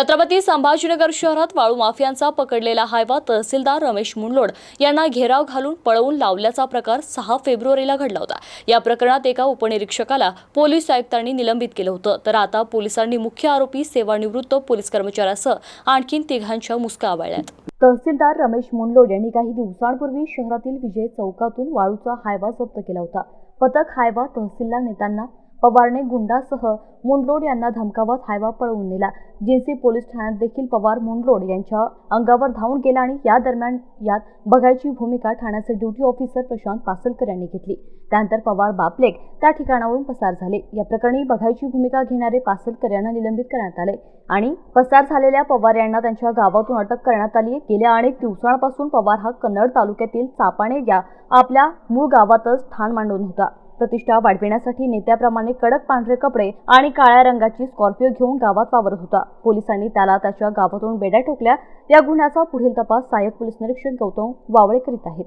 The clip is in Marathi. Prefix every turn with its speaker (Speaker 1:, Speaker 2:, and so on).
Speaker 1: छत्रपती संभाजीनगर शहरात वाळू माफियांचा पकडलेला हायवा तहसीलदार रमेश मुंडलोड यांना घेराव घालून पळवून लावल्याचा प्रकार सहा फेब्रुवारीला घडला होता. या प्रकरणात एका उपनिरीक्षकाला पोलीस आयुक्तांनी निलंबित केलं होतं. तर आता पोलिसांनी मुख्य आरोपी सेवानिवृत्त पोलीस कर्मचाऱ्यासह आणखीन तिघांच्या मुसक्या आवळल्यात तहसीलदार रमेश मुंडलोड यांनी काही दिवसांपूर्वी शहरातील विजय चौकातून वाळूचा हायवा जप्त केला होता. पथक हायवा तहसीलला नेताना पवारने गुंडासह मुंडलोड यांना धमकावत हायवा पळवून नेला. जिन्सी पोलीस ठाण्यात देखील पवार मुंडलोड यांच्या अंगावर धावून गेला आणि या दरम्यान यात बघायची भूमिका ठाण्याचे ड्युटी ऑफिसर प्रशांत पासलकर यांनी घेतली. त्यानंतर पवार बापलेक त्या ठिकाणावरून पसार झाले. या प्रकरणी बघायची भूमिका घेणारे पासलकर यांना निलंबित करण्यात आले आणि पसार झालेल्या पवार यांना त्यांच्या गावातून अटक करण्यात आली. आहे. गेल्या अनेक दिवसांपासून पवार हा कन्नड तालुक्यातील चापाणे या आपल्या मूळ गावातच ठाण मांडून होता. प्रतिष्ठा वाढविण्यासाठी नेत्याप्रमाणे कडक पांढरे कपडे आणि काळ्या रंगाची स्कॉर्पिओ घेऊन गावात वावरत होता. पोलिसांनी त्याला त्याच्या गावातून बेड्या ठोकल्या. या गुन्ह्याचा पुढील तपास सहाय्यक पोलीस निरीक्षक गौतम वावळे करीत आहेत.